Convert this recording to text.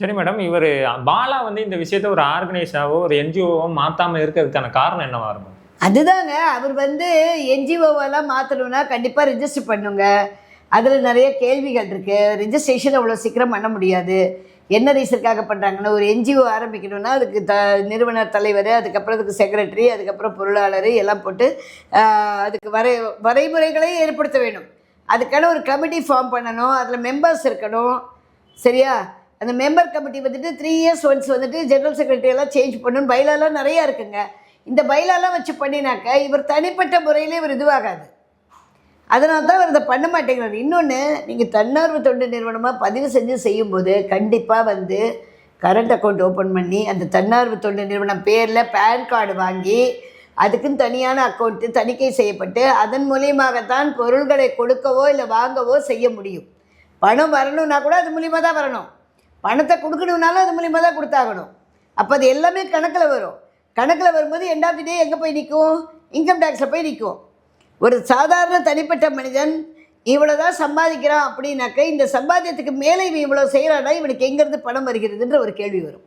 சரி மேடம் இவர் பாலா வந்து இந்த விஷயத்த ஒரு ஆர்கனைஸாவோ ஒரு என்ஜிஓவோ மாற்றாமல் இருக்கிறதுக்கான காரணம் என்னவா இருக்கும்? அதுதாங்க அவர் வந்து என்ஜிஓவெல்லாம் மாற்றணும்னா கண்டிப்பாக ரிஜிஸ்டர் பண்ணுங்க. அதில் நிறைய கேள்விகள் இருக்குது ரிஜிஸ்ட்ரேஷன் அவ்வளோ சீக்கிரம் பண்ண முடியாது. என்ன ரீசனுக்காக பண்ணுறாங்கன்னா ஒரு என்ஜிஓ ஆரம்பிக்கணும்னா அதுக்கு த நிறுவனர் தலைவர் அதுக்கப்புறம் அதுக்கு செக்ரட்டரி அதுக்கப்புறம் பொருளாளர் எல்லாம் போட்டு அதுக்கு வரை வரைமுறைகளை ஏற்படுத்த வேணும் அதுக்கான ஒரு கமிட்டி ஃபார்ம் பண்ணணும். அதில் மெம்பர்ஸ் இருக்கணும். சரியா? அந்த மெம்பர் கமிட்டி வந்துட்டு த்ரீ இயர்ஸ் ஒன்ஸ் வந்துட்டு ஜெனரல் செக்ரட்டரி எல்லாம் சேஞ்ச் பண்ணணும் பைலாலாம் நிறையா இருக்குங்க. இந்த பைலாலாம் வச்சு பண்ணினாக்க இவர் தனிப்பட்ட முறையில் இவர் இதுவாகாது. அதனால தான் அவர் இதை பண்ண மாட்டேங்கிறார். இன்னொன்று நீங்கள் தன்னார்வ தொண்டு நிறுவனமாக பதிவு செஞ்சு செய்யும்போது கண்டிப்பாக வந்து கரண்ட் அக்கௌண்ட் ஓப்பன் பண்ணி அந்த தன்னார்வ தொண்டு நிறுவனம் பேரில் பேன் கார்டு வாங்கி அதுக்குன்னு தனியான அக்கௌண்ட்டு தணிக்கை செய்யப்பட்டு அதன் மூலியமாகத்தான் பொருள்களை கொடுக்கவோ இல்லை வாங்கவோ செய்ய முடியும். பணம் வரணும்னா கூட அது மூலியமாக தான் வரணும். பணத்தை கொடுக்கணுன்னாலும் அது மூலியமாக தான் கொடுத்தாகணும். அப்போ அது எல்லாமே கணக்கில் வரும். கணக்கில் வரும்போது எண்ட் ஆஃப் தி டே எங்கே போய் நிற்கும் இன்கம் டேக்ஸில் போய் நிற்கும் ஒரு சாதாரண தனிப்பட்ட மனிதன் இவ்வளோ தான் சம்பாதிக்கிறான் அப்படின்னாக்க இந்த சம்பாத்தியத்துக்கு மேலே இவன் இவ்வளோ செய்கிறானா இவனுக்கு எங்கேருந்து பணம் வருகிறதுன்ற ஒரு கேள்வி வரும்.